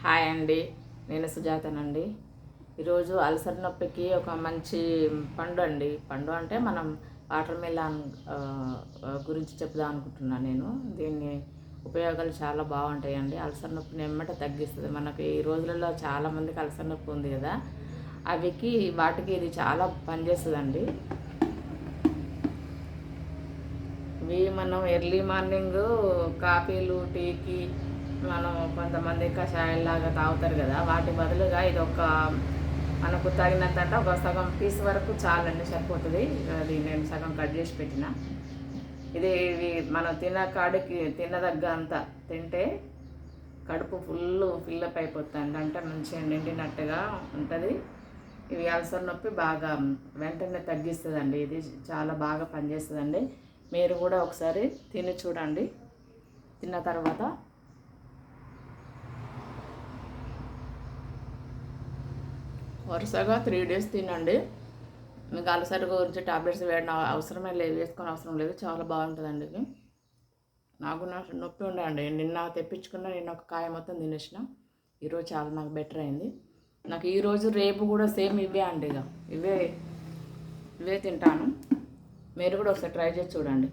Hi అండి. నేను సుజాతనండి. ఈరోజు అల్సర్ నొప్పికి ఒక మంచి పండు అండి. పండు అంటే మనం వాటర్ మిలాన్ గురించి చెప్దాం అనుకుంటున్నాను నేను. దీన్ని ఉపయోగాలు చాలా బాగుంటాయండి. అల్సర్ నొప్పిని ఎమ్మట తగ్గిస్తుంది. మనకి ఈ రోజులలో చాలామందికి అల్సర్ నొప్పి ఉంది కదా. అవికి వాటికి ఇది చాలా పనిచేస్తుందండి. ఇవి మనం ఎర్లీ మార్నింగ్ కాఫీలు టీకి మనం కొంతమంది కషాయంలాగా తాగుతారు కదా వాటి బదులుగా ఇది ఒక మనకు తగినంత అంటే ఒక సగం పీస్ వరకు చాలండి సరిపోతుంది. అది నేను సగం కట్ చేసి పెట్టిన. ఇది ఇవి మనం తిన్న కాడికి తినదగ్గంత తింటే కడుపు ఫుల్ ఫిల్లప్ అయిపోతుంది అంటే మంచిగా నిండినట్టుగా ఉంటుంది. ఇవి అల్సర్ నొప్పి బాగా వెంటనే తగ్గిస్తుందండి. ఇది చాలా బాగా పనిచేస్తుందండి. మీరు కూడా ఒకసారి తిని చూడండి. తిన్న తర్వాత వరుసగా త్రీ డేస్ తినండి. మీకు అలసట గురించి టాబ్లెట్స్ వేయడం అవసరమే లేదు వేసుకొని అవసరం లేదు. చాలా బాగుంటుందండి ఇది. నాకు నొప్పి ఉండండి నిన్న తెప్పించుకున్న నిన్న ఒక కాయ మొత్తం తినేసిన. ఈరోజు చాలా నాకు బెటర్ అయింది. నాకు ఈరోజు రేపు కూడా సేమ్ ఇవే అండి ఇక. ఇవే ఇవే తింటాను. మీరు కూడా ఒకసారి ట్రై చేసి చూడండి.